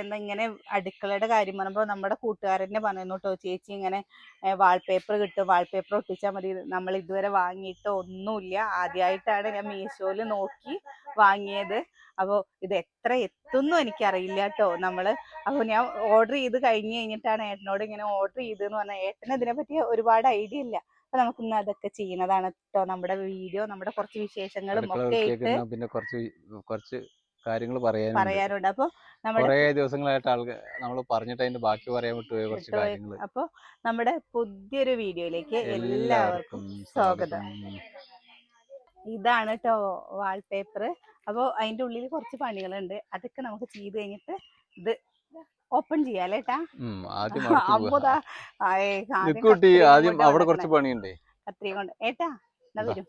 എന്താ ഇങ്ങനെ അടുക്കളയുടെ കാര്യം പറയുമ്പോൾ നമ്മുടെ കൂട്ടുകാരനെ പറയുന്നു കേട്ടോ ചേച്ചി ഇങ്ങനെ വാൾപേപ്പർ കിട്ടും. വാൾപേപ്പർ ഒട്ടിച്ചാൽ മതി. നമ്മൾ ഇതുവരെ വാങ്ങിയിട്ട് ഒന്നുമില്ല. ആദ്യമായിട്ടാണ് ഞാൻ മീഷോയിൽ നോക്കി വാങ്ങിയത്. അപ്പോൾ ഇത് എത്ര എത്തുന്നു എനിക്കറിയില്ല കേട്ടോ നമ്മൾ അപ്പോൾ ഞാൻ ഓർഡർ ചെയ്ത് കഴിഞ്ഞ് കഴിഞ്ഞിട്ടാണ് ഏട്ടനോട് ഇങ്ങനെ ഓർഡർ ചെയ്തെന്ന് പറഞ്ഞാൽ ഏട്ടന് ഇതിനെ പറ്റി ഒരുപാട് ഐഡിയ ഇല്ല. അപ്പൊ നമുക്ക് ഇന്ന് അതൊക്കെ ചെയ്യുന്നതാണ് കേട്ടോ നമ്മുടെ വീഡിയോ നമ്മുടെ കുറച്ച് വിശേഷങ്ങളും ഒക്കെ ആയിട്ട് പിന്നെ കുറച്ച് കുറച്ച് കാര്യങ്ങൾ പറയാനുണ്ട്. പറയാനുണ്ട്. അപ്പൊ നമ്മുടെ കുറേ ദിവസങ്ങളായിട്ട് ആൾക്കാർ നമ്മൾ പറഞ്ഞിട്ട് അതിന്റെ ബാക്കി പറയാൻ വിട്ടുപോയ കുറച്ച് കാര്യങ്ങൾ അപ്പൊ നമ്മുടെ പുതിയൊരു വീഡിയോയിലേക്ക് എല്ലാവർക്കും സ്വാഗതം. ഇതാണ് കേട്ടോ വാൾപേപ്പർ അപ്പോൾ അതിന്റെ ഉള്ളിൽ കുറച്ച് പണികളുണ്ട്. അതൊക്കെ നമുക്ക് ചെയ്ത് കഴിഞ്ഞിട്ട് ഇത് ഓപ്പൺ ചെയ്യാല്ലേ ഏട്ടാ? ആദ്യം അവിടെ കുറച്ച് പണിയുണ്ട്? കത്രിക കൊണ്ട് ഏട്ടാ എന്നാ. വരും.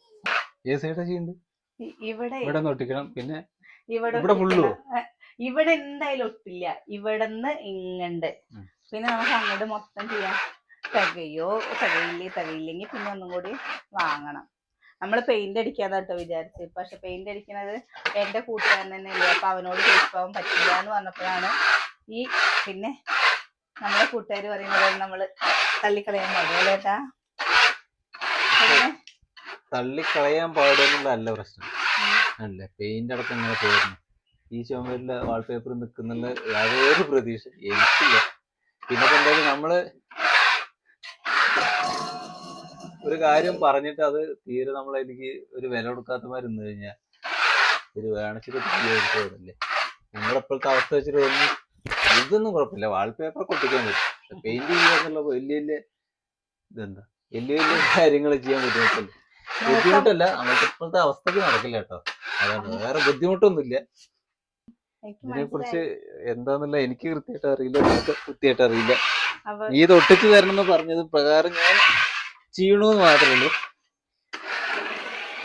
ഇവിടെ ഇവിടെ ഒന്ന് പിന്നെ ഇവിടെ ഇവിടെ എന്തായാലും ഒട്ടില്ല. ഇവിടുന്ന് ഇങ്ങണ്ട്. പിന്നെ നമുക്ക് അങ്ങോട്ട് മൊത്തം ചെയ്യാം. തികയോ തികയില്ലേ തികയില്ലെങ്കിൽ പിന്നെ ഒന്നും കൂടി വാങ്ങണം. നമ്മൾ പെയിന്റ് അടിക്കാതെ കേട്ടോ വിചാരിച്ച് പക്ഷെ പെയിന്റ് അടിക്കുന്നത് എന്റെ കൂട്ടുകാരൻ തന്നെ ഇല്ല അപ്പൊ അവനോട് ചോദിക്കാൻ പറ്റില്ല എന്ന് പറഞ്ഞപ്പോഴാണ് ഈ പിന്നെ നമ്മുടെ കൂട്ടുകാർ പറയുന്നത് നമ്മൾ തള്ളിക്കളയാൻ പാടില്ല തള്ളിക്കളയാൻ പാടുന്നുള്ളതല്ല പ്രശ്നം. അല്ലേ പെയിന്റ് അടക്കം ഇങ്ങനെ പോയിരുന്നു. ഈ ചുമരിലെ വാൾപേപ്പർ നിൽക്കുന്നുള്ള യാതൊരു പ്രതീക്ഷ എനിക്കില്ല. പിന്നെ എന്തായാലും നമ്മൾ ഒരു കാര്യം പറഞ്ഞിട്ട് അത് തീരെ നമ്മൾ എനിക്ക് ഒരു വില കൊടുക്കാത്തമാര് നിന്ന് കഴിഞ്ഞാൽ ഒരു വേണച്ചിട്ട് നിങ്ങളുടെ ഇപ്പോഴത്തെ അവസ്ഥ വെച്ചിട്ട് തോന്നി ഇതൊന്നും കുഴപ്പമില്ല. വാൾപേപ്പർ കൊട്ടിക്കാൻ പറ്റും. പെയിന്റ് ചെയ്യാന്നുള്ള വലിയ വലിയ ഇതെന്താ? വലിയ വലിയ കാര്യങ്ങൾ ചെയ്യാൻ ബുദ്ധിമുട്ടല്ലേ? ബുദ്ധിമുട്ടല്ല. നമുക്ക് ഇപ്പോഴത്തെ അവസ്ഥക്ക് നടക്കില്ല കേട്ടോ. അതാണ്. വേറെ ബുദ്ധിമുട്ടൊന്നുമില്ല. ഇതിനെക്കുറിച്ച് ഇതിനെ കുറിച്ച്. എന്താന്നുള്ള എനിക്ക് കൃത്യമായിട്ട് അറിയില്ല. നിങ്ങൾക്ക് കൃത്യമായിട്ട് അറിയില്ല. ഈ നീ ഇത് ഒട്ടിച്ചു തരണം എന്ന് പറഞ്ഞത് പ്രകാരം ഞാൻ ചെയ്യണമെന്ന് മാത്രമേ ഉള്ളൂ.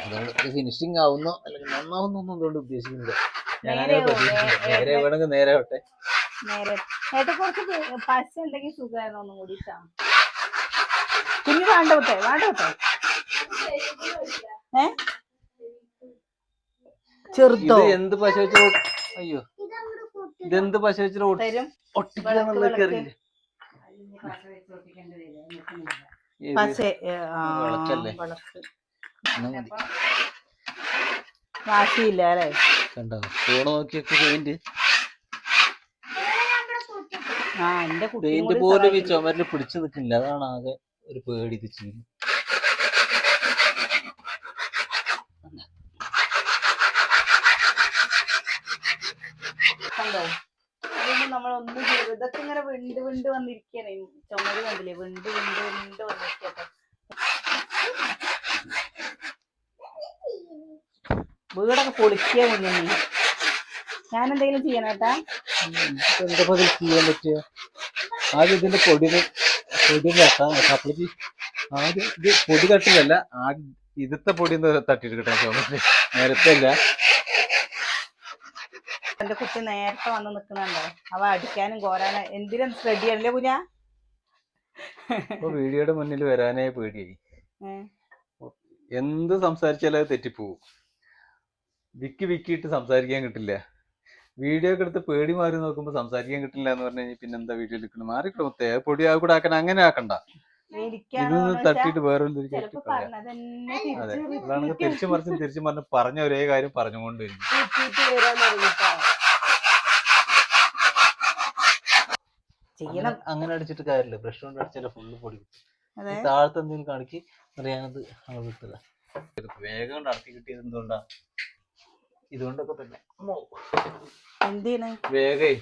അതുകൊണ്ട് ഫിനിഷിങ് ആവുന്നോ അല്ലെങ്കിൽ നന്നാവുന്നൊന്നും അതുകൊണ്ട് ഉദ്ദേശിക്കുന്നില്ല. ഞാൻ അങ്ങനെ നേരെ വേണമെങ്കിൽ നേരെ ആവട്ടെ. നേരെ. കുറച്ച് പേ- പശ ഉണ്ടെങ്കിൽ സുഖമായിരുന്നു? ഒന്നും കൂടി കുഞ്ഞു വേണ്ട വിട്ടെ വേണ്ട വിട്ടെ ഏ? ചെറുതോ? എന്ത് പശ വെച്ച് അയ്യോ. ഇതെന്ത് പശ ഒട്ടിക്കാന്നുള്ളത്. വാശിയില്ല അല്ലേ? കണ്ടോ? ഫോണ് നോക്കിയൊക്കെ പെയിന്റ്. ആ എന്റെ പെയിന്റ് കൂടി പോലും ഈ ചുമരിൽ പിടിച്ചു നിൽക്കില്ല. അതാണ് ആകെ ഒരു പേടി ഇത് ചെയ്യുന്നത്. കണ്ടോ? അതൊന്നും നമ്മൾ ഒന്നും ചെയ്തു ഇതൊക്കെ ഇങ്ങനെ വിണ്ട് വിണ്ട് വന്നിരിക്കണേ ചുമര് കണ്ടില്ലേ? വിണ്ട് വിണ്ട് വിണ്ട് വന്നിരിക്കട്ടെ വീടൊക്കെ പൊളിക്കുക കുഞ്ഞു ഞാൻ എന്തെങ്കിലും ചെയ്യണേട്ടാ ചെയ്യാൻ പറ്റുക ആദ്യം ഇതിന്റെ പൊടി പൊടി കപ്പളിക്ക് ആദ്യം ഇത് പൊടി തട്ടില്ലല്ല ആദ്യം ഇതിത്തെ പൊടി ഒന്ന് തട്ടിയെടുക്കട്ടെ നേരത്തെ അല്ല എന്റെ കുട്ടി നേരത്തെ വന്ന് നിക്കണുണ്ടോ? അവ അടിക്കാനും കോരാനും എന്തിനും റെഡിയല്ലേ കുഞ്ഞാ വീഡിയോയുടെ മുന്നിൽ വരാനേ പേടിയായി. എന്ത് സംസാരിച്ചാലും അത് തെറ്റിപ്പോവും. വിക്കി വിക്കിയിട്ട് സംസാരിക്കാൻ കിട്ടില്ല. വീഡിയോ ഒക്കെ എടുത്ത് പേടി മാറി നോക്കുമ്പോ സംസാരിക്കാൻ കിട്ടില്ല എന്ന് പറഞ്ഞു കഴിഞ്ഞാൽ പിന്നെന്താ വീഡിയോ എടുക്കണം മാറിക്കിട മുത്തേ. പൊടി ആ കൂടെ ആക്കണം അങ്ങനെ ആക്കണ്ട. തട്ടിയിട്ട് വേറെ അതാണ് തിരിച്ചു മറിച്ചും തിരിച്ചു മറിഞ്ഞ് പറഞ്ഞ ഒരേ കാര്യം പറഞ്ഞുകൊണ്ട് വരും. അങ്ങനെ- അടിച്ചിട്ട് കാര്യമില്ല. ബ്രഷ് കൊണ്ട് അടിച്ചാൽ ഫുള്ള് പൊടി താഴത്തെ എന്തെങ്കിലും കാണിക്ക് അറിയാനത് അങ്ങനെ കിട്ടില്ല വേഗം നടത്തി കിട്ടിയത് എന്തുകൊണ്ടാ? ഇതുകൊണ്ടൊക്കെ തന്നെ. വേഗേ.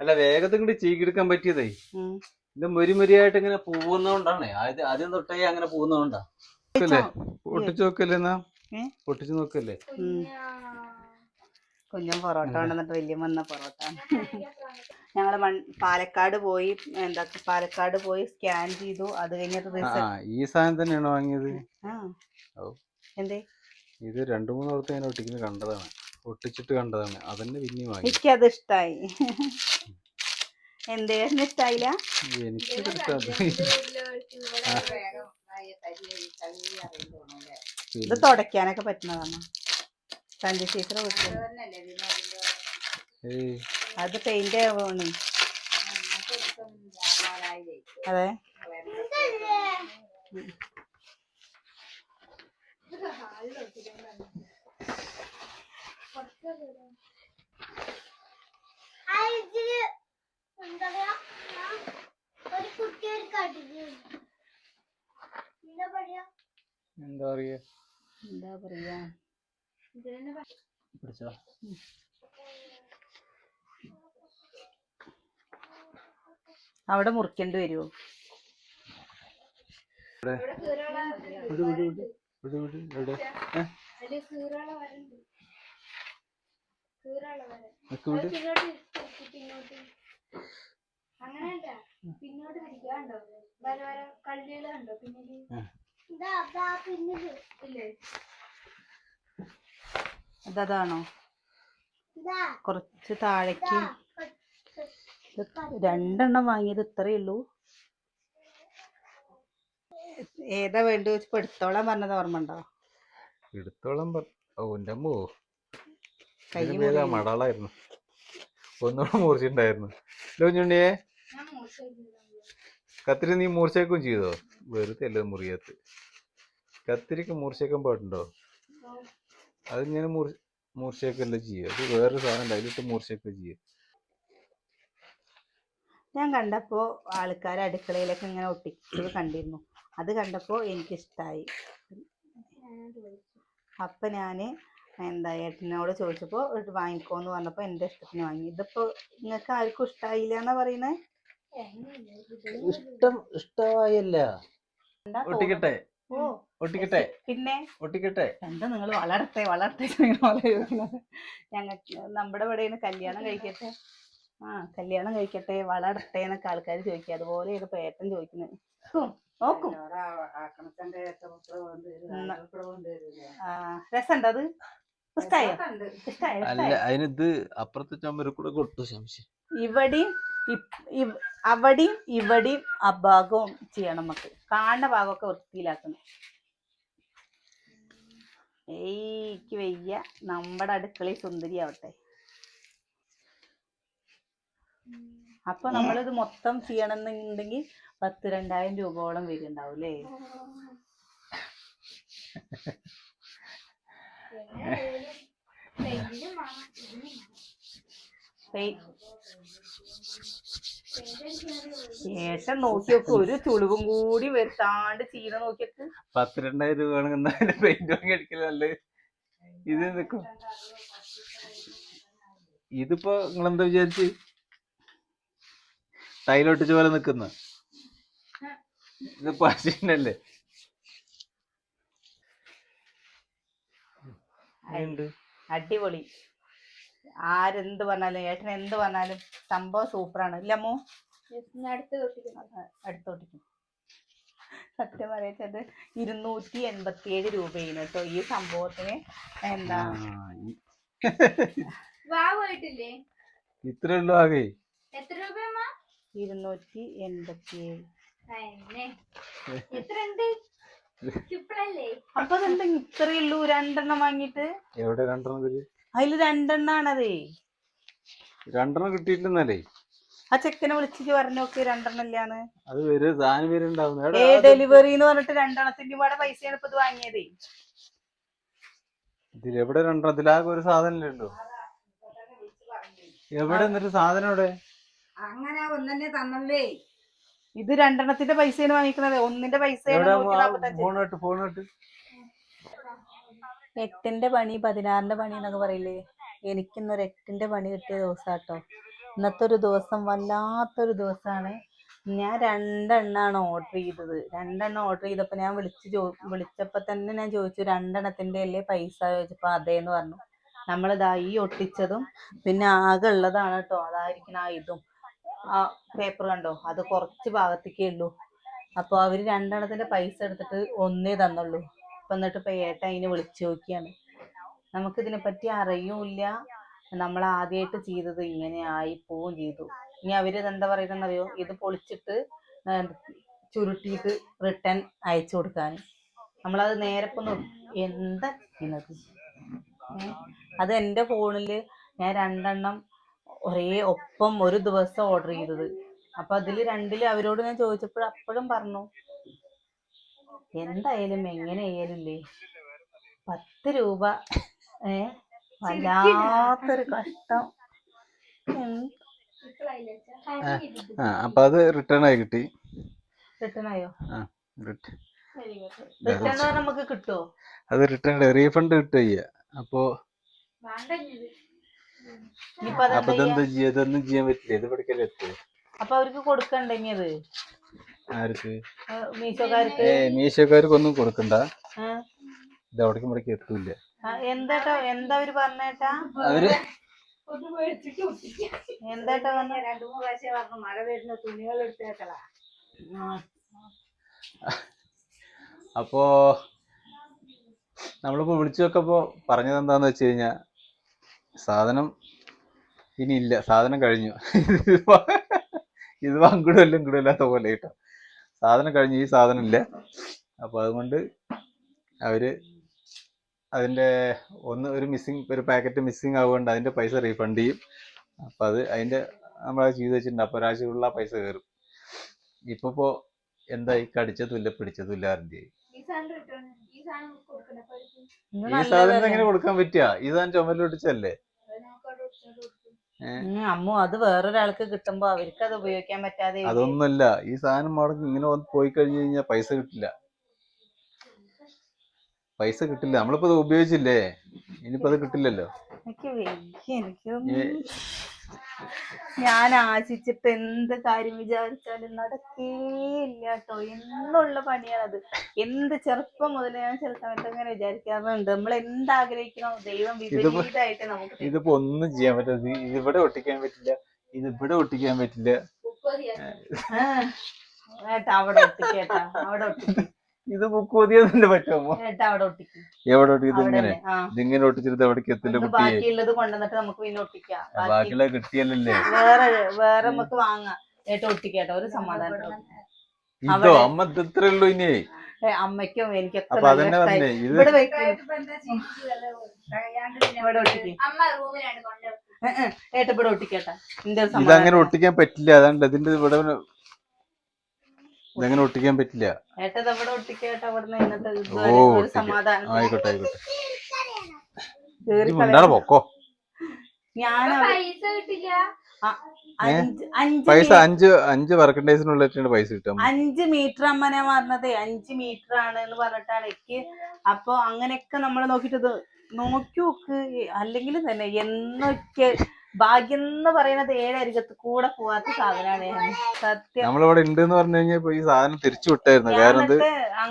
അല്ല വേഗത്തിൽ കൂടി ചീകിയെടുക്കാൻ പറ്റിയതേ. ഇത് മുരിമുരിയായിട്ട് ഇങ്ങനെ പോകുന്നോണ്ടാണ് ആദ്യം ആദ്യം തൊട്ടേ അങ്ങനെ പോകുന്നോണ്ടാ പൊട്ടിച്ചു? നോക്കല്ലേ എന്നാ? പൊട്ടിച്ചു നോക്കല്ലേ. കുഞ്ഞും പൊറോട്ട ഉണ്ടെന്നിട്ട് വലിയ വന്ന പൊറോട്ട. ഞങ്ങൾ മൺ- പാലക്കാട് പോയി എന്താ പാലക്കാട് പോയി സ്കാൻ ചെയ്തു. അത് കഴിഞ്ഞിട്ട് ഈ സാധനം തന്നെയാണോ വാങ്ങിയത്. എന്തേ? ഇത് രണ്ടു മൂന്ന് ഞാൻ ഒട്ടിക്കുന്നത് കണ്ടതാണ്. ഒട്ടിച്ചിട്ട് കണ്ടതാണ്. അതന്നെ പിന്നെ വാങ്ങി. എനിക്കത് ഇഷ്ടായി എന്തേന്ന് ഇഷ്ടായില്ല ഇത് തുടയ്ക്കാനൊക്കെ പറ്റുന്നതാണ്? സഞ്ജയ് ചേച്ചിയുടെ വീട്ടിൽ അത് പെയിന്റ് ആണ് അതെ. എന്താ പറയാ? ഒരു കുട്ടി ഒരു കടിഞ്ഞു എന്താ പറയാ? എന്താ പറയാ? എന്താ പറയാ? പിടിച്ചോ. അവിടെ മുറിക്കേണ്ടി വരുമോ വിട് ഇതാ കുറച്ച് താഴേക്ക്. രണ്ടെണ്ണം വാങ്ങിയത് ഇത്രയേ ഉള്ളൂ. ഏതാ വേണ്ടി വെച്ച് എടുത്തോളാൻ പറഞ്ഞത് ഓർമ്മ ഉണ്ടോ? എടുത്തോളം പറ ഓ എന്റെ അമ്മോ. മടാളായിരുന്നു ഒന്നുകൂടെ മൂർച്ചയുണ്ടായിരുന്നു ഞാൻ മോശം കത്തിരി നീ മൂർച്ചയൊക്കെ ചെയ്തോ? വെറുതെ അല്ലേ മുറിയത്ത് കത്തിരിക്ക് മൂർച്ചയൊക്കെ പാടുണ്ടോ? അത് ഞാൻ മൂർ മൂർച്ചയൊക്കെയല്ലേ ചെയ്യുക അത് വേറൊരു സാധനം അതിലിട്ട് മൂർച്ചയൊക്കെ ചെയ്യുക ഞാൻ കണ്ടപ്പോ ആൾക്കാർ അടുക്കളയിലൊക്കെ ഇങ്ങനെ ഒട്ടിച്ചത് കണ്ടിരുന്നു. അത് കണ്ടപ്പോ എനിക്കിഷ്ടായി. അപ്പൊ ഞാൻ എന്താ ഏട്ടനോട് ചോദിച്ചപ്പോ ഇത് വാങ്ങിക്കോന്ന് പറഞ്ഞപ്പോ എന്റെ ഇഷ്ടത്തിന് വാങ്ങി. ഇതിപ്പോ നിങ്ങൾക്ക് ആർക്കും ഇഷ്ടായില്ല എന്നാ പറയുന്നത് ഇഷ്ടം ഇഷ്ടമായല്ല. ഒട്ടിക്കട്ടെ. ഓ ഒട്ടിക്കട്ടെ. പിന്നെ? ഒട്ടിക്കട്ടെ. എന്താ നിങ്ങൾ വളരട്ടെ വളരട്ടെ ഇങ്ങനെ പോലെ ചോദിക്കുന്നത്. ഞങ്ങൾക്ക് നമ്മുടെ ഇവിടെ കല്യാണം കഴിക്കട്ടെ. ആ കല്യാണം കഴിക്കട്ടെ വളരട്ടെ എന്നൊക്കെ ആൾക്കാർ ചോദിക്കുക അതുപോലെ ഇത് പേട്ടൻ ചോദിക്കുന്നത്. നോക്കും ആ അല്ല അതിനിത് അപ്പുറത്തെ ചമ്മര കൂടെ കൊട്ടു സംശയം ഇവിടെയും അവിടെയും ഇവിടെയും ആ ഭാഗവും ചെയ്യണം നമുക്ക്. കാണുന്ന ഭാഗമൊക്കെ വൃത്തിയിലാക്കണം. ഏയ്ക്ക് വയ്യ. നമ്മുടെ അടുക്കളയിൽ സുന്ദരിയാവട്ടെ അപ്പൊ നമ്മളിത് മൊത്തം ചെയ്യണമെന്നുണ്ടെങ്കിൽ പത്ത് രണ്ടായിരം രൂപയോളം വരുന്നുണ്ടാവും അല്ലേ? ഏട്ടൻ നോക്കി നോക്ക് ഒരു ചുളിവും കൂടി വരുത്താണ്ട് ചെയ്യണ നോക്കിയൊക്കെ. പത്തിരണ്ടായിരം രൂപ ആണെങ്കിൽ എന്തായാലും പെയിന്റ് വാങ്ങി അടിക്കലല്ലേ ഇത് നിക്കും. ഇതിപ്പോ നിങ്ങളെന്താ വിചാരിച്ച്? ടൈലൊട്ടിച്ച പോലെ നിക്കുന്ന. ഇത് പശുവിനല്ലേ? അടിപൊളി. ആരെന്ത് പറഞ്ഞാലും ഏട്ടൻ എന്ത് പറഞ്ഞാലും സംഭവം സൂപ്പറാണ്. ഇല്ല അമ്മോ? അടുത്തോട്ടിക്കും സത്യം പറയച്ചത് ഇരുന്നൂറ്റി എൺപത്തി ഏഴ് രൂപയാണ് കേട്ടോ ഈ സംഭവത്തിന്. എന്താ? ഇത്ര ആകെ. എത്ര ഇരുന്നൂറ്റി എൺപത്തി ഏഴ് അപ്പൊ ഇത്രയുള്ളൂ രണ്ടെണ്ണം വാങ്ങിട്ട് എവിടെ രണ്ടെണ്ണം അതിൽ രണ്ടെണ്ണാണതേ. രണ്ടെണ്ണം കിട്ടിയിട്ടില്ലേ ആ ചെക്കനെ വിളിച്ചിട്ട് പറഞ്ഞു നോക്കി രണ്ടെണ്ണം ഇല്ലാന്ന്. അത് വരും സാധനം വരുന്നുണ്ടാവും ഏ ഡെലിവറി എന്ന് പറഞ്ഞിട്ട് രണ്ടെണ്ണത്തിന്റെ ഇവിടെ പൈസയാണ് ഇപ്പൊ ഇത് വാങ്ങിയതേ. ഇതിലെവിടെ എവിടെ രണ്ടെണ്ണം? ഇതിലാകെ ഒരു സാധനം ഇല്ലല്ലോ. എവിടെ എന്നിട്ട് സാധനം എവിടെ അങ്ങനെ ഒന്നെ തന്നല്ലേ. ഇത് രണ്ടെണ്ണത്തിന്റെ പൈസയാണ് വാങ്ങിക്കണത് ഒന്നിന്റെ പൈസയാണ് ഫോൺ ഫോൺ എട്ടിന്റെ പണി പതിനാറിന്റെ പണി എന്നൊക്കെ പറയില്ലേ? എനിക്കിന്നൊരു എട്ടിന്റെ പണി കിട്ടിയ ദിവസാട്ടോ. ഇന്നത്തെ ഒരു ദിവസം വല്ലാത്തൊരു ദിവസമാണ് ഞാൻ രണ്ടെണ്ണാണ് ഓർഡർ ചെയ്തത്. രണ്ടെണ്ണം ഓർഡർ ചെയ്തപ്പോൾ ഞാൻ വിളിച്ചു ചോ വിളിച്ചപ്പോൾ തന്നെ ഞാൻ ചോദിച്ചു രണ്ടെണ്ണത്തിന്റെ അല്ലേ പൈസ? ചോദിച്ചപ്പോൾ അതേന്ന് പറഞ്ഞു. നമ്മളിതാ ഈ ഒട്ടിച്ചതും പിന്നെ ആകെ ഉള്ളതാണ് കേട്ടോ. അതായിരിക്കണം ആ ഇതും. ആ പേപ്പർ കണ്ടോ? അത് കുറച്ച് ഭാഗത്തേക്കേ ഉള്ളൂ. അപ്പോൾ അവർ രണ്ടെണ്ണത്തിന്റെ പൈസ എടുത്തിട്ട് ഒന്നേ തന്നുള്ളൂ. ഇപ്പം എന്നിട്ട് ഇപ്പം ഏട്ടൻ അതിനെ വിളിച്ചു നോക്കിയാണ്. നമുക്കിതിനെ പറ്റി അറിയൂല നമ്മൾ ആദ്യമായിട്ട് ചെയ്തത് ഇങ്ങനെ ആയി പോവും ചെയ്തു. ഇനി അവർ എന്താ പറയുന്നത് അറിയോ ഇത് പൊളിച്ചിട്ട് ചുരുട്ടിയിട്ട് റിട്ടേൺ അയച്ചു കൊടുക്കാൻ. നമ്മളത് നേരെ ഇപ്പൊ എന്താ ചെയ്യുന്നത്? അത് എന്റെ ഫോണിൽ ഞാൻ രണ്ടെണ്ണം ഒരേ ഒപ്പം ഒരു ദിവസം ഓർഡർ ചെയ്തത്. അപ്പൊ അതിൽ രണ്ടിൽ അവരോട് ഞാൻ ചോദിച്ചപ്പോൾ അപ്പോഴും പറഞ്ഞു എന്തായാലും എങ്ങനെയായാലും ഇല്ലേ പത്ത് രൂപ ഏ? വല്ലാത്തൊരു കഷ്ടം. അപ്പൊ അത് റിട്ടേൺ ആയി കിട്ടി. റിട്ടേൺ ആയോ? റിട്ട- റിട്ടേൺ നമുക്ക് കിട്ടുമോ അത് റിട്ടേൺ റീഫണ്ട് കിട്ടുക അപ്പോ അപ്പൊ ഇതെന്താ ചെയ്യാൻ പറ്റില്ല. ഇത് പഠിക്കല്ലേ അപ്പൊ അവർക്ക് കൊടുക്കണ്ടേ ഇനി അത്. ആർക്ക്? ഏ മീശോക്കാർക്ക് ഒന്നും കൊടുക്കണ്ട. ആ. ഇത് അവിടേക്ക് ഇവിടേക്ക് എത്തൂല എന്താട്ടോ എന്താ അവർ പറഞ്ഞേട്ടാ? അവർ എന്താട്ടാ പറഞ്ഞ? രണ്ടു മൂന്ന് പ്രാവശ്യം പറഞ്ഞു മഴ വരുന്ന തുണികൾ എടുത്തേക്കളാ അപ്പോ നമ്മളിപ്പോ വിളിച്ചു നോക്കപ്പോ പറഞ്ഞത് എന്താന്ന് വെച്ച് കഴിഞ്ഞാ സാധനം ഇനി ഇല്ല സാധനം കഴിഞ്ഞു. ഇത് പങ്കിടുമല്ലോ ഇല്ലാത്ത പോലെ കേട്ടോ. സാധനം കഴിഞ്ഞ് ഈ സാധനം ഇല്ല അപ്പൊ അതുകൊണ്ട് അവർ അതിന്റെ ഒന്ന് ഒരു മിസ്സിങ് ഒരു പാക്കറ്റ് മിസ്സിങ് ആവുകൊണ്ട് അതിന്റെ പൈസ റീഫണ്ട് ചെയ്യും. അപ്പൊ അത് അതിന്റെ നമ്മൾ ചെയ്ത് വെച്ചിട്ടുണ്ട്. അപ്പൊ ഒരാഴ്ചയുള്ള പൈസ കയറും. ഇപ്പൊ ഇപ്പോ എന്തായി കടിച്ചതുമില്ല പിടിച്ചതുമില്ല ആരുടെ ഈ സാധനം എങ്ങനെ കൊടുക്കാൻ പറ്റുക? ഈ സാധനം ചുമലിലൊട്ടിച്ചല്ലേ അത് നമുക്ക് അവിടെ വെച്ചിട്ട് കൊടുക്കും. ഉം, അമ്മു അത് വേറൊരാൾക്ക് കിട്ടുമ്പോ അവർക്ക് അത് ഉപയോഗിക്കാൻ പറ്റാതെ അതൊന്നുമല്ല. ഈ സാധനം മുടക്കി ഇങ്ങനെ പോയി കഴിഞ്ഞു കഴിഞ്ഞാൽ പൈസ കിട്ടില്ല. പൈസ കിട്ടില്ല. നമ്മളിപ്പോ ഇത് ഉപയോഗിച്ചില്ലേ? ഇനിയിപ്പോ അത് കിട്ടില്ലല്ലോ. എനിക്ക് എനിക്ക് ഞാൻ ആശിച്ചിട്ട് എന്ത് കാര്യം വിചാരിച്ചാലും നടക്കേയില്ല കേട്ടോ എന്നുള്ള പണിയാണത്. എന്ത് ചെറുപ്പം മുതൽ ഞാൻ ചില സമയത്ത് അങ്ങനെ വിചാരിക്കാറുണ്ട്. നമ്മൾ എന്ത് ആഗ്രഹിക്കണോ ദൈവം വിപരീതമായിട്ട് നമുക്ക്. ഇതിപ്പോ ഒന്നും ചെയ്യാൻ പറ്റില്ല ഇത് ഇവിടെ ഒട്ടിക്കാൻ പറ്റില്ല. ഇത് ഇവിടെ ഒട്ടിക്കാൻ പറ്റില്ല. അവിടെ ഒട്ടിക്കേട്ടാ അവിടെ ഒട്ടിക്കും. ഇത് ബുക്ക് ഓതിയതിന്റെ പറ്റുമോ എവിടെ അവിടെ ഒട്ടിക്കും. എവിടെ ഒട്ടിക്ക് ഇത് അവിടെ ഇങ്ങനെ. തന്നെ. ആ. ഇതിങ്ങനെ ഒട്ടിച്ചിട്ട് എവിടേക്ക് എത്തില്ല ഒന്ന് കുട്ടിയെ? ബാക്കിയുള്ളത് കൊണ്ടുവന്നിട്ട് നമുക്ക് പിന്നെ ഒട്ടിക്കാം. ബാക്കി ബാക്കിയുള്ള കിട്ടിയല്ലേ വേറെ വേറെ നമുക്ക് വാങ്ങാം. ഏട്ടാ ഒട്ടിക്കട്ടെ ഒരു സമാധാനം ഇതോ അമ്മ ഇത് ഇത്രേ ഉള്ളൂ ഇനി. അമ്മയ്ക്കും എനിക്കൊക്കെ. ഇവിടെ ഏട്ട ഇവിടെ ഒട്ടിക്കേട്ടാ. ഇതങ്ങനെ ഒട്ടിക്കാൻ പറ്റില്ല. അതാണ്ട് ഇതിന്റെ ഇവിടെ ഇതങ്ങനെ ഒട്ടിക്കാൻ പറ്റില്ല? ഏട്ട അവിടെ ഒട്ടിക്കേട്ടാ ഇന്നത്തെ ഓ. സമാധാനം. ആയിക്കോട്ടെ ആയിക്കോട്ടെ. മുണ്ടാതെ പൊക്കോ. ഞാൻ പൈസ കിട്ടില്ല. അഞ്ച് അഞ്ച് പൈസ മീ- അഞ്ച് അഞ്ച് വർക്കിംഗ് ഡേയ്സിനുള്ളിലാണ് പൈസ കിട്ടും അഞ്ച് മീറ്റർ അമ്മനെ പറഞ്ഞത് അഞ്ച് മീറ്റർ ആണ് എന്ന് പറഞ്ഞിട്ടാണ് എനിക്ക്. അപ്പൊ അങ്ങനെയൊക്കെ നമ്മൾ നോക്കിട്ട് ഇത് നോക്കി നോക്ക് അല്ലെങ്കിൽ തന്നെ എന്നൊക്കെ ഭാഗ്യം എന്ന് പറയുന്നത് ഏഴരികത്ത് കൂടെ പോവാത്ത സാധനമാണ് സത്യം. നമ്മളിവിടെ ഉണ്ട് എന്ന് പറഞ്ഞു കഴിഞ്ഞാൽ ഈ സാധനം തിരിച്ചു വിട്ടായിരുന്നു. കാരണം ഇത്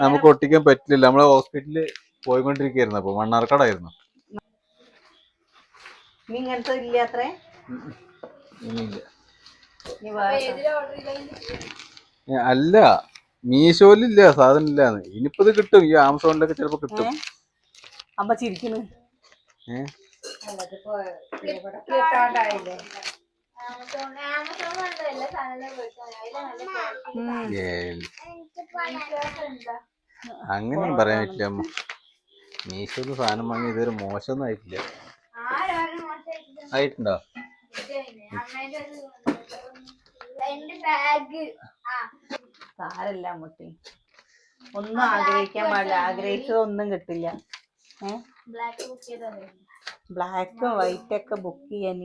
നമുക്ക് ഒട്ടിക്കാൻ പറ്റില്ല. നമ്മളെ ഹോസ്പിറ്റലിൽ പോയിക്കൊണ്ടിരിക്കുകയായിരുന്നു. അപ്പൊ മണ്ണാർക്കാടായിരുന്നു. ഇങ്ങനത്തെ ഇല്ല അത്രേ? അല്ല മീശോയിലില്ല സാധനം ഇല്ലാന്ന് ഇനിയിപ്പത് കിട്ടും. ഈ ആമസോണിലൊക്കെ ചിലപ്പോ കിട്ടും? അമ്മ ചിരിക്കുന്നു. അങ്ങനെ പറയാൻ പറ്റില്ല അമ്മ. മീശോന്ന് സാധനം വാങ്ങി ഇതൊരു മോശമൊന്നും ആയിട്ടില്ല. ആയിട്ടുണ്ടോ? അമ്മേന്റെ ബാഗ്. ആ. സാരല്ല മുട്ടി ഒന്നും ആഗ്രഹിക്കാൻ പാടില്ല. ആഗ്രഹിച്ചത് ഒന്നും കിട്ടില്ല. ബ്ലാക്ക് ബുക്ക് ചെയ്തത് ബ്ലാക്കും വൈറ്റ് ഒക്കെ ബുക്ക് ചെയ്യാൻ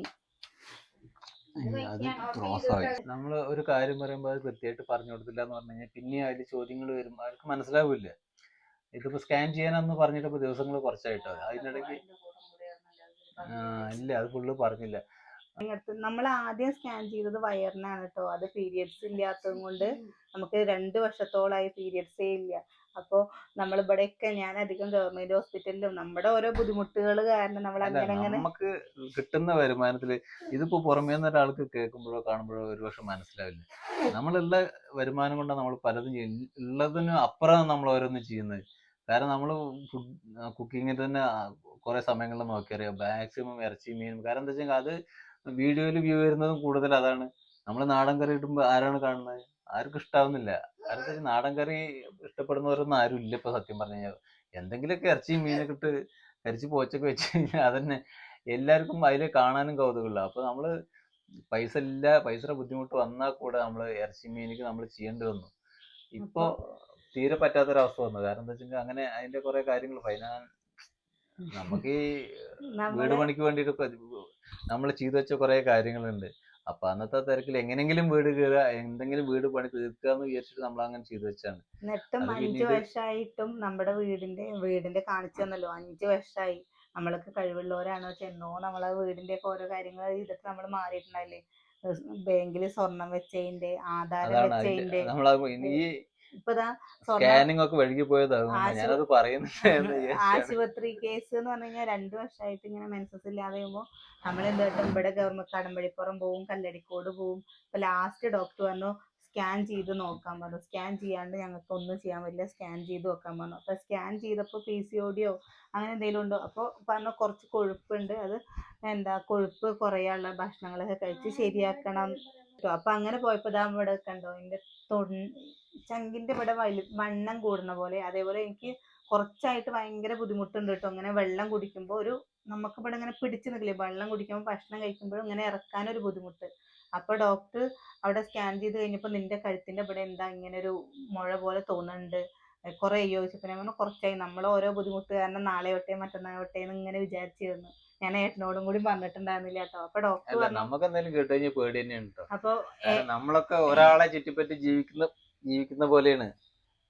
നമ്മൾ ഒരു കാര്യം പറയുമ്പോൾ അത് കൃത്യമായിട്ട് പറഞ്ഞു കൊടുത്തില്ല എന്ന് പറഞ്ഞു കഴിഞ്ഞാൽ പിന്നെ അതിൽ ചോദ്യങ്ങൾ വരും. അവർക്ക് മനസ്സിലാവില്ല. ഇതിപ്പോ സ്കാൻ ചെയ്യാനെന്ന് പറഞ്ഞിട്ട് ഇപ്പൊ ദിവസങ്ങൾ കുറച്ചായിട്ടോ അതിനിടയ്ക്ക് ആ, ഇല്ല അത് ഫുള്ള് പറഞ്ഞില്ല. നമ്മൾ ആദ്യം സ്കാൻ ചെയ്തത് വയറിനാണ് കേട്ടോ അത് പീരിയഡ്സ് ഇല്ലാത്തത് കൊണ്ട് നമുക്ക് രണ്ട് വർഷത്തോളായി പീരിയഡ്സേ ഇല്ല. അപ്പോൾ നമ്മൾ ഇവിടെയൊക്കെ ഞാൻ അധികം ഗവൺമെന്റ് ഹോസ്പിറ്റലിലും നമ്മുടെ ഓരോ ബുദ്ധിമുട്ടുകൾ കാരണം നമ്മൾ അങ്ങനെ അങ്ങനെ നമുക്ക് കിട്ടുന്ന വരുമാനത്തിൽ ഇതിപ്പോ പുറമേ നിന്ന് ഒരാൾക്ക് കേൾക്കുമ്പോഴോ കാണുമ്പോഴോ ഒരു പക്ഷെ മനസ്സിലാവില്ല. നമ്മളുള്ള വരുമാനം കൊണ്ട് നമ്മൾ പലതും ഉള്ളതിനും ഉള്ളതിന് അപ്പുറം നമ്മൾ ഓരോന്നും ചെയ്യുന്നത്. കാരണം നമ്മൾ ഫുഡ് കുക്കിങ്ങിൽ തന്നെ കുറെ സമയങ്ങളിൽ നോക്കിയറിയാം? മാക്സിമം ഇറച്ചി മീനും കാരണം എന്താ വെച്ചാൽ അത് വീഡിയോയിൽ വ്യൂ വരുന്നതും കൂടുതൽ അതാണ്. നമ്മൾ നാടൻ കറി കിട്ടുമ്പോൾ ആരാണ് കാണുന്നത്? ആർക്കും ഇഷ്ടാവുന്നില്ല. ആർക്കും നാടൻ കറി ഇഷ്ടപ്പെടുന്നവരൊന്നും ആരും ഇല്ല ഇപ്പൊ സത്യം പറഞ്ഞു കഴിഞ്ഞാൽ. എന്തെങ്കിലുമൊക്കെ ഇറച്ചിയും മീനൊക്കെ ഇട്ട് കരിച്ച് പോച്ചൊക്കെ വെച്ച് കഴിഞ്ഞാൽ അതന്നെ എല്ലാവർക്കും അതിൽ കാണാനും കൗതുകമില്ല അപ്പൊ നമ്മൾ പൈസ ഇല്ല പൈസയുടെ ബുദ്ധിമുട്ട് വന്നാൽ കൂടെ നമ്മൾ ഇറച്ചി മീനിക്ക് നമ്മൾ ചെയ്യേണ്ടി വന്നു. ഇപ്പൊ തീരെ പറ്റാത്തൊരവസ്ഥ വന്നു. കാരണം എന്താ വെച്ചാൽ അങ്ങനെ അതിന്റെ കുറെ കാര്യങ്ങൾ ഫൈനാൻ നമുക്ക് ഈ വീട് നമ്മൾ പണിക്ക് വേണ്ടിയിട്ട് നമ്മൾ ചെയ്തു വെച്ച കുറെ കാര്യങ്ങളുണ്ട്. അപ്പൊ അന്നത്തെ തിരക്കിൽ എങ്ങനെങ്കിലും വീട് കയറുക എന്തെങ്കിലും വീട് പണി തീർക്കുക എന്ന് വിചാരിച്ചിട്ട് നമ്മൾ അങ്ങനെ ചെയ്തു വെച്ചാണ്. എന്നിട്ടും അഞ്ച് വർഷമായിട്ടും നമ്മുടെ വീടിന്റെ വീടിന്റെ കാണിച്ചു തന്നല്ലോ. അഞ്ചു വർഷമായി നമ്മളൊക്കെ കഴിവുള്ളവരാണോ ചെന്നോ നമ്മളെ വീടിന്റെ ഒക്കെ ഓരോ കാര്യങ്ങൾ ഇതൊക്കെ നമ്മൾ മാറിയിട്ടുണ്ടായില്ലേ? ബാങ്കിൽ സ്വർണം വെച്ചതിന്റെ ആധാരം വെച്ചതിന്റെ. നമ്മൾ ഈ ഇപ്പൊ ദാ സ്വർണം സ്കാനിങ് ഒക്കെ വഴുകി പോയതാകും ഞാനത് പറയുന്നത് ആശുപത്രി കേസ് എന്ന് പറഞ്ഞു കഴിഞ്ഞാൽ രണ്ടു വർഷമായിട്ട് ഇങ്ങനെ മെൻസസ് ഇല്ലാതെ ചെയ്യുമ്പോൾ നമ്മൾ എന്തായിട്ടും ഇവിടെ ഗവർമെന്റ് കടമ്പഴിപ്പുറം പോവും കല്ലടിക്കോട് പോവും. ഇപ്പൊ ലാസ്റ്റ് ഡോക്ടർ പറഞ്ഞു സ്കാൻ ചെയ്ത് നോക്കാൻ പറഞ്ഞു. സ്കാൻ ചെയ്യാണ്ട് ഞങ്ങൾക്ക് ഒന്നും ചെയ്യാൻ പറ്റില്ല സ്കാൻ ചെയ്ത് നോക്കാൻ പറഞ്ഞു. അപ്പൊ സ്കാൻ ചെയ്തപ്പോൾ പി സി ഒ അങ്ങനെ എന്തെങ്കിലും ഉണ്ടോ? അപ്പോൾ പറഞ്ഞു കുറച്ച് കൊഴുപ്പുണ്ട്. അത് എന്താ കൊഴുപ്പ് കുറയാനുള്ള ഭക്ഷണങ്ങളൊക്കെ കഴിച്ച് ശരിയാക്കണം. അപ്പൊ അങ്ങനെ പോയപ്പോ ഇതാ ഇവിടെ കണ്ടോ എന്റെ ചങ്കിന്റെ ഇവിടെ വലി വണ്ണം കൂടുന്ന പോലെ. അതേപോലെ എനിക്ക് കുറച്ചായിട്ട് ഭയങ്കര ബുദ്ധിമുട്ടുണ്ട് കേട്ടോ. അങ്ങനെ വെള്ളം കുടിക്കുമ്പോൾ ഒരു നമുക്ക് ഇവിടെ ഇങ്ങനെ പിടിച്ചു നിൽക്കില്ലേ? വെള്ളം കുടിക്കുമ്പോൾ ഭക്ഷണം കഴിക്കുമ്പോഴും ഇങ്ങനെ ഇറക്കാനൊരു ബുദ്ധിമുട്ട്. അപ്പൊ ഡോക്ടർ അവിടെ സ്കാൻ ചെയ്ത് കഴിഞ്ഞപ്പോൾ നിന്റെ കഴുത്തിന്റെ ഇവിടെ എന്താ ഇങ്ങനെ ഒരു മുഴ പോലെ തോന്നുന്നുണ്ട്? കുറെ ചോദിച്ചപ്പോൾ ഞാൻ പറഞ്ഞു കുറച്ചായി. നമ്മൾ ഓരോ ബുദ്ധിമുട്ട് കാരണം നാളെ തൊട്ടേ മറ്റന്നാൾ തൊട്ടേ എന്ന് ഇങ്ങനെ വിചാരിച്ചിരുന്നു. ഞാൻ ഏട്ടനോടും കൂടി പറഞ്ഞിട്ടുണ്ടായിരുന്നില്ല കേട്ടോ. അപ്പൊ ഡോക്ടർ പറഞ്ഞു നമുക്ക് എന്തെങ്കിലും കേട്ട് കഴിഞ്ഞാൽ പേടി തന്നെയാണ് കേട്ടോ അപ്പൊ നമ്മളൊക്കെ ഒരാളെ ചുറ്റിപ്പറ്റി ജീവിക്കുന്ന ജീവിക്കുന്ന പോലെയാണ്.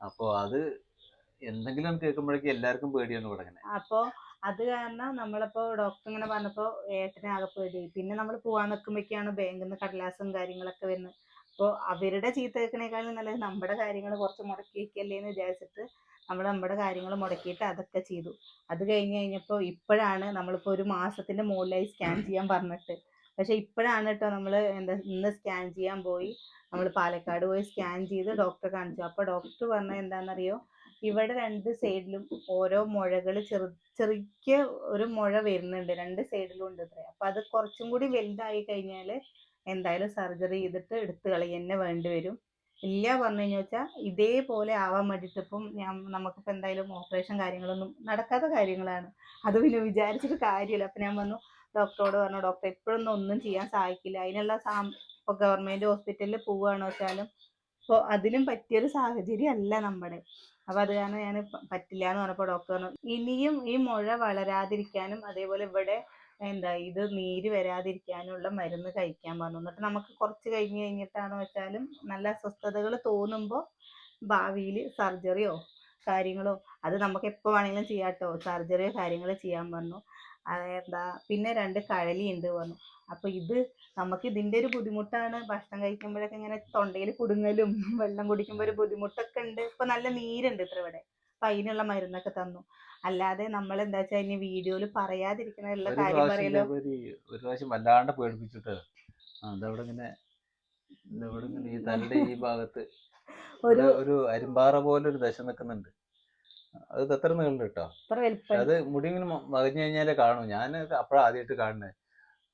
അപ്പൊ അത് എന്തെങ്കിലും കേൾക്കുമ്പോഴേക്കും എല്ലാവർക്കും പേടിയാണ് ഇങ്ങനെ. അപ്പോ അത് കാരണം നമ്മളിപ്പോ ഡോക്ടർ ഇങ്ങനെ പറഞ്ഞപ്പോ ഏട്ടനെ ആകെ പേടി. പിന്നെ നമ്മൾ പോവാൻ നിൽക്കുമ്പോഴേക്കാണ് ബാങ്കിൽ നിന്ന് കടലാസും കാര്യങ്ങളൊക്കെ വരുന്നത്. അപ്പോൾ അവരുടെ ചീത്ത കേൾക്കണേക്കാളും നല്ലത് നമ്മുടെ കാര്യങ്ങൾ കുറച്ച് മുടക്കി വെക്കല്ലേ എന്ന് വിചാരിച്ചിട്ട് നമ്മൾ നമ്മുടെ കാര്യങ്ങൾ മുടക്കിയിട്ട് അതൊക്കെ ചെയ്തു. അത് കഴിഞ്ഞ് കഴിഞ്ഞപ്പോൾ ഇപ്പോഴാണ് നമ്മളിപ്പോൾ ഒരു മാസത്തിന്റെ മുകളിലായി സ്കാൻ ചെയ്യാൻ പറഞ്ഞിട്ട്. പക്ഷെ ഇപ്പോഴാണ് കേട്ടോ നമ്മൾ എന്താ ഇന്ന് സ്കാൻ ചെയ്യാൻ പോയി. നമ്മൾ പാലക്കാട് പോയി സ്കാൻ ചെയ്ത് ഡോക്ടറെ കാണിച്ചു. അപ്പോൾ ഡോക്ടർ പറഞ്ഞത് എന്താണെന്നറിയോ ഇവിടെ രണ്ട് സൈഡിലും ഓരോ മുഴകൾ ചെറു ചെറിയ ഒരു മുഴ വരുന്നുണ്ട്. രണ്ട് സൈഡിലും ഉണ്ട് ഇത്ര. അപ്പൊ അത് കുറച്ചും കൂടി വലുതായി കഴിഞ്ഞാൽ എന്തായാലും സർജറി ചെയ്തിട്ട് എടുത്തു കളി. തന്നെ വേണ്ടി വരും. ഇല്ല പറഞ്ഞു കഴിഞ്ഞു വെച്ചാൽ ഇതേപോലെ ആവാൻ വേണ്ടിയിട്ട് ഇപ്പം ഞാൻ നമുക്കിപ്പോൾ എന്തായാലും ഓപ്പറേഷൻ കാര്യങ്ങളൊന്നും നടക്കാത്ത കാര്യങ്ങളാണ്. അത് പിന്നെ വിചാരിച്ചിട്ട് കാര്യമില്ല അപ്പം ഞാൻ പറഞ്ഞു ഡോക്ടറോട് പറഞ്ഞു ഡോക്ടർ എപ്പോഴൊന്നും ഒന്നും ചെയ്യാൻ സാധിക്കില്ല. അതിനുള്ള സാ ഇപ്പോൾ ഗവൺമെന്റ് ഹോസ്പിറ്റലിൽ പോവുകയാണെന്ന് വെച്ചാലും അപ്പോൾ അതിനും പറ്റിയൊരു സാഹചര്യം അല്ല നമ്മുടെ. അപ്പൊ അത് കാരണം ഞാൻ പറ്റില്ല എന്ന് പറഞ്ഞപ്പോൾ ഡോക്ടർ പറഞ്ഞു ഇനിയും ഈ മുഴ വളരാതിരിക്കാനും അതേപോലെ ഇവിടെ എന്താ ഇത് നീര് വരാതിരിക്കാനുള്ള മരുന്ന് കഴിക്കാൻ പറഞ്ഞു. എന്നിട്ട് നമുക്ക് കുറച്ച് കഴിഞ്ഞ് കഴിഞ്ഞിട്ടാണ് വെച്ചാലും നല്ല അസ്വസ്ഥതകൾ തോന്നുമ്പോൾ ഭാവിയിൽ സർജറിയോ കാര്യങ്ങളോ അത് നമുക്ക് എപ്പോൾ വേണമെങ്കിലും ചെയ്യാം കേട്ടോ. സർജറിയോ കാര്യങ്ങളോ ചെയ്യാൻ പറഞ്ഞു. അതെന്താ പിന്നെ രണ്ട് കഴലി ഉണ്ട് പറഞ്ഞു. അപ്പൊ ഇത് നമുക്ക് ഇതിന്റെ ഒരു ബുദ്ധിമുട്ടാണ്. ഭക്ഷണം കഴിക്കുമ്പോഴൊക്കെ ഇങ്ങനെ തൊണ്ടയിൽ കുടുങ്ങലും വെള്ളം കുടിക്കുമ്പോൾ ഒരു ബുദ്ധിമുട്ടൊക്കെ ഉണ്ട്. ഇപ്പൊ നല്ല നീരുണ്ട് ഇത്ര ഇവിടെ. അപ്പൊ അതിനുള്ള മരുന്നൊക്കെ തന്നു. അല്ലാതെ നമ്മൾ എന്താ വെച്ചാൽ ഇനി വീഡിയോയിൽ പറയാതിരിക്കുന്ന കാര്യം പറയലോ? ഒരു പ്രാവശ്യം വല്ലാണ്ട് പേടിപ്പിച്ചിട്ട് അതവിടെ ഇങ്ങനെ ഇതവിടെ ഇങ്ങനെ ഈ തലയുടെ ഈ ഭാഗത്ത് ഒരു ഒരു അരിമ്പാറ പോലെ ഒരു ദശ നിൽക്കുന്നുണ്ട്. അത് എത്ര നീളുണ്ട് കേട്ടോ അത് മുടി ഇങ്ങനെ മകഞ്ഞു കഴിഞ്ഞാലേ കാണൂ. ഞാൻ അപ്പഴാ ആദ്യമായിട്ട് കാണുന്നത്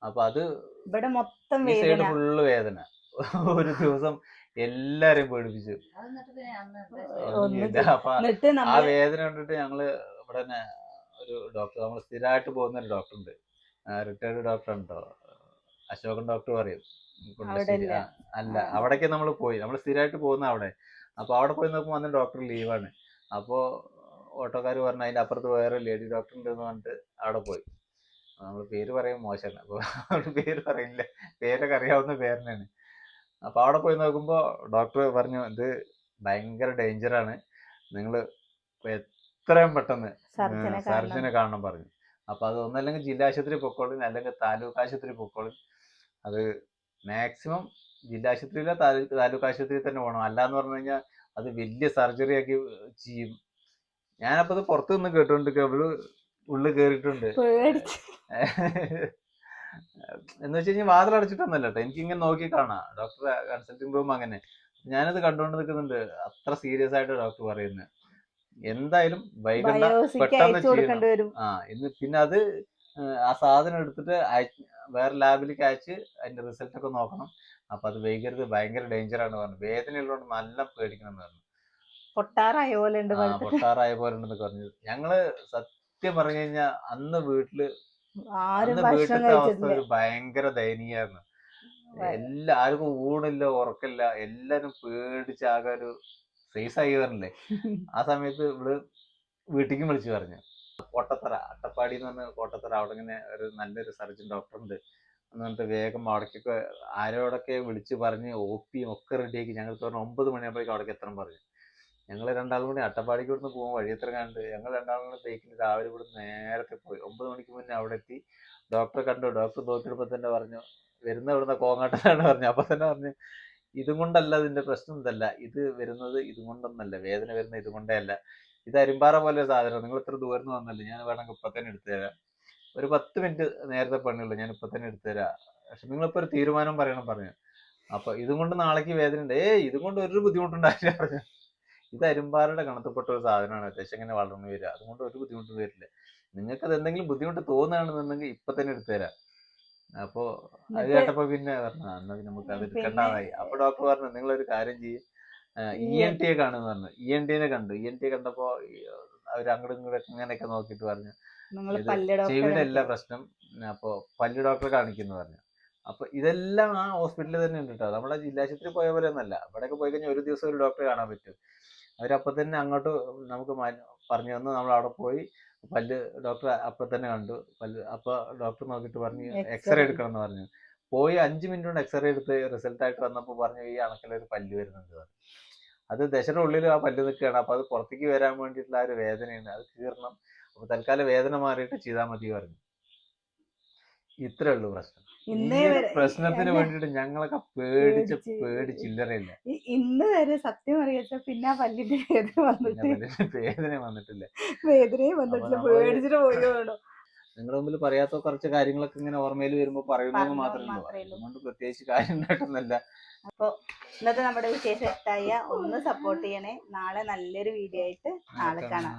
അപ്പൊ അത് ഇവിടെ മൊത്തം സൈഡ് വേദന. ഫുള്ള് വേദന. ഒരു ദിവസം എല്ലാരെയും പേടിപ്പിച്ചു. ആ വേദന കണ്ടിട്ട് ഞങ്ങൾ ഇവിടെ തന്നെ ഒരു ഡോക്ടർ നമ്മൾ സ്ഥിരമായിട്ട് പോകുന്ന ഒരു ഡോക്ടർ ഉണ്ട്. റിട്ടയർഡ് ഡോക്ടർ ഉണ്ടോ? അശോകൻ ഡോക്ടർ പറയും. അല്ല അവിടേക്ക് നമ്മൾ പോയി. നമ്മൾ സ്ഥിരമായിട്ട് പോകുന്ന അവിടെ. അപ്പൊ അവിടെ പോയി നോക്കുമ്പോൾ അന്ന് ഡോക്ടർ ലീവാണ് അപ്പോ ഓട്ടോക്കാർ പറഞ്ഞു അതിന്റെ അപ്പുറത്ത് വേറെ ലേഡി ഡോക്ടർ ഉണ്ടെന്ന് പറഞ്ഞിട്ട് അവിടെ പോയി. നമ്മൾ പേര് പറയും മോശമാണ്. അപ്പൊ പേര് പറയില്ല. പേരൊക്കെ അറിയാവുന്ന പേരിനാണ്. അപ്പൊ അവിടെ പോയി നോക്കുമ്പോൾ ഡോക്ടർ പറഞ്ഞു ഇത് ഭയങ്കര ഡേഞ്ചറാണ് നിങ്ങൾ എത്രയും പെട്ടെന്ന്. സർജനെ കാണണം. പറഞ്ഞു. അപ്പൊ അത് ഒന്നല്ലെങ്കിൽ ജില്ലാ ആശുപത്രി പൊക്കോളും അല്ലെങ്കിൽ താലൂക്ക് ആശുപത്രി പൊക്കോളും. അത് മാക്സിമം ജില്ലാ ആശുപത്രിയിലോ താലൂക്ക് താലൂക്ക് ആശുപത്രിയിൽ തന്നെ പോകണം. അല്ലാന്ന് പറഞ്ഞു കഴിഞ്ഞാൽ അത് വലിയ സർജറി ആക്കി ചെയ്യും. ഞാനപ്പോ അത് പുറത്ത് നിന്ന് കേട്ടോണ്ട് അവൾ ഉള്ളിൽ കേറിയിട്ടുണ്ട്. എന്ന് വെച്ച് കഴിഞ്ഞാൽ വാതിൽ അടച്ചിട്ടൊന്നല്ല കേട്ടോ. എനിക്ക് ഇങ്ങനെ നോക്കി കാണാം. ഡോക്ടർ കൺസൾട്ടിങ് റൂം അങ്ങനെ. ഞാനത് കണ്ടുകൊണ്ട് നിൽക്കുന്നുണ്ട് അത്ര സീരിയസ് ആയിട്ട് ഡോക്ടർ പറയുന്നത്. എന്തായാലും വൈകണ്ട പെട്ടെന്ന് ചെയ്യണം ആ ഇന്ന് പിന്നെ അത് ആ സാധനം എടുത്തിട്ട് വേറെ ലാബിലേക്ക് അയച്ച് അതിന്റെ റിസൾട്ട് ഒക്കെ നോക്കണം. അപ്പൊ അത് വൈകരുത് ഭയങ്കര ഡേഞ്ചർ ആണ് പറഞ്ഞു. വേദനയുള്ളതുകൊണ്ട് നല്ല പേടിക്കണം എന്ന് പറഞ്ഞു. പൊട്ടാറായ പോലെ ഉണ്ട് പൊട്ടാറായ പോലെ ഉണ്ടെന്ന് പറഞ്ഞു. ഞങ്ങൾ സത്യം പറഞ്ഞു കഴിഞ്ഞാൽ അന്ന് വീട്ടിൽ അന്ന് വീട്ടിലത്തെ അവസ്ഥ ഒരു ഭയങ്കര ദയനീയായിരുന്നു. എല്ലാ ആർക്കും ഊണില്ല ഉറക്കില്ല എല്ലാരും പേടിച്ചാകെ ഒരു ആയി പറഞ്ഞില്ലേ ആ സമയത്ത് ഇവൾ വീട്ടിലേക്കും വിളിച്ചു പറഞ്ഞു. കോട്ടത്തറ അട്ടപ്പാടി എന്ന് പറഞ്ഞ കോട്ടത്തറ അവിടെ ഇങ്ങനെ ഒരു നല്ലൊരു സർജൻ ഡോക്ടർ ഉണ്ട്. എന്ന് പറഞ്ഞിട്ട് വേഗം അവിടേക്കൊക്കെ ആരോടൊക്കെ വിളിച്ച് പറഞ്ഞ് ഒ പിയും ഒക്കെ റെഡിയാക്കി ഞങ്ങൾ പറഞ്ഞു ഒമ്പത് മണിയാകുമ്പോഴേക്കും അവിടേക്ക് എത്തണം പറഞ്ഞു. ഞങ്ങൾ രണ്ടാളും കൂടി അട്ടപ്പാടിക്ക് ഇവിടുന്ന് പോകും വഴി എത്ര കണ്ട്. ഞങ്ങൾ രണ്ടാളും കൂടി ബൈക്കിൽ രാവിലെ ഇവിടെ നേരത്തെ പോയി. ഒമ്പത് മണിക്ക് മുന്നേ അവിടെ എത്തി. ഡോക്ടറെ കണ്ടു. ഡോക്ടർ നോക്കിയപ്പോൾ തന്നെ പറഞ്ഞു വരുന്ന ഇവിടുന്ന് കോങ്ങാട്ടാണ് പറഞ്ഞു. അപ്പൊ തന്നെ പറഞ്ഞു ഇതും കൊണ്ടല്ല ഇതിന്റെ പ്രശ്നം ഇതല്ല. ഇത് വരുന്നത് ഇതും കൊണ്ടൊന്നല്ല. വേദന വരുന്നത് ഇതുകൊണ്ടേ അല്ല. ഇത് അരിമ്പാറ പോലെ സാധനം നിങ്ങൾ ഇത്ര ദൂരം വന്നല്ലേ. ഞാൻ വേണമെങ്കിൽ ഇപ്പൊ തന്നെ എടുത്തു തരാം. ഒരു പത്ത് മിനിറ്റ് നേരത്തെ പണിയുള്ളൂ. ഞാൻ ഇപ്പൊ തന്നെ എടുത്തു തരാം. പക്ഷെ നിങ്ങളിപ്പോ ഒരു തീരുമാനം പറയണം പറഞ്ഞു. അപ്പൊ ഇതും കൊണ്ട് നാളേക്ക് വേദന ഉണ്ട്. ഏയ് ഇതും കൊണ്ട് ഒരു ബുദ്ധിമുട്ടുണ്ടായില്ല പറഞ്ഞു. ഇത് അരിമ്പാറയുടെ കണത്തപ്പെട്ട ഒരു സാധനമാണ്. അത്യാവശ്യം ഇങ്ങനെ വളർന്നു വരിക. അതുകൊണ്ട് ഒരു ബുദ്ധിമുട്ടും വരില്ല. നിങ്ങൾക്ക് അത് എന്തെങ്കിലും ബുദ്ധിമുട്ട് തോന്നുകയാണെന്നുണ്ടെങ്കിൽ ഇപ്പൊ തന്നെ എടുത്തു തരാം. അപ്പോ അത് കേട്ടപ്പോ പിന്നെ പറഞ്ഞു "ആ, എന്നാ പിന്നെ നമുക്ക് അത് പിന്നെ- അപ്പൊ ഡോക്ടർ പറഞ്ഞു നിങ്ങൾ ഒരു കാര്യം ചെയ്യും. ഇ എൻ ടി എ കാണുന്നു പറഞ്ഞു. ഇ എൻ ടിനെ കണ്ടു. ഇ എൻ ടി കണ്ടപ്പോ അവർ അങ്ങോട്ടും ഇങ്ങോട്ടും ഇങ്ങനെയൊക്കെ നോക്കിയിട്ട് പറഞ്ഞു. ചെവിയുടെ എല്ലാ പ്രശ്നം അപ്പൊ പല്ല് ഡോക്ടറെ കാണിക്കുന്നു പറഞ്ഞു. അപ്പൊ ഇതെല്ലാം ആ ഹോസ്പിറ്റലിൽ തന്നെ ഉണ്ട് കേട്ടോ നമ്മുടെ ജില്ലാശുപത്രി പോയ പോലെ ഒന്നല്ല. അവിടെയൊക്കെ പോയി കഴിഞ്ഞാൽ ഒരു ദിവസം ഒരു ഡോക്ടറെ കാണാൻ പറ്റും. അവരപ്പൊ തന്നെ അങ്ങോട്ട് നമുക്ക് പറഞ്ഞു തന്നു. നമ്മൾ അവിടെ പോയി പല്ല് ഡോക്ടർ അപ്പൊ തന്നെ കണ്ടു. പല്ല് അപ്പൊ ഡോക്ടർ നോക്കിയിട്ട് പറഞ്ഞു എക്സ്റേ എടുക്കണം എന്ന് പറഞ്ഞു. പോയി അഞ്ച് മിനിറ്റ് കൊണ്ട് എക്സ്റേ എടുത്ത് റിസൾട്ട് ആയിട്ട് വന്നപ്പോൾ പറഞ്ഞു ഈ അണക്കിലൊരു പല്ല് വരുന്നുണ്ട് പറഞ്ഞു. അത് ദശയുടെ ഉള്ളിൽ ആ പല്ല് നിൽക്കുകയാണ്. അപ്പൊ അത് പുറത്തേക്ക് വരാൻ വേണ്ടിയിട്ടുള്ള ആ ഒരു വേദനയാണ്. അത് കീറണം അപ്പൊ തൽക്കാലം വേദന മാറിയിട്ട് ചെയ്താൽ മതി പറഞ്ഞു. ഇത്രേ ഉള്ളൂ പ്രശ്നം. ഇന്നേ വരെ പ്രശ്നത്തിന് വേണ്ടിട്ട് ഞങ്ങളൊക്കെ പേടിച്ച് പേടിച്ച് പേടിച്ചില്ലറയില്ല ഇന്ന് വരെ സത്യം അറിയാച്ച പിന്നെ പല്ലിന്റെ വേദന വന്നിട്ട് വേദന വന്നിട്ടില്ല. വേദനയും വന്നിട്ടില്ല. പേടിച്ചിട്ട് പോയി നിങ്ങളുടെ മുമ്പിൽ പറയാത്ത കുറച്ച് കാര്യങ്ങളൊക്കെ ഇങ്ങനെ ഓർമ്മയിൽ വരുമ്പോൾ പറയുന്നത് മാത്രം മാത്രമേ ഉള്ളൂ. അതുകൊണ്ട് പ്രത്യേകിച്ച് കാര്യം ഉണ്ടായിട്ടൊന്നല്ല അപ്പൊ ഇന്നത്തെ നമ്മുടെ വിശേഷം ഒന്ന് സപ്പോർട്ട് ചെയ്യണേ. നാളെ നല്ലൊരു വീഡിയോ ആയിട്ട് നാളെ കാണാം.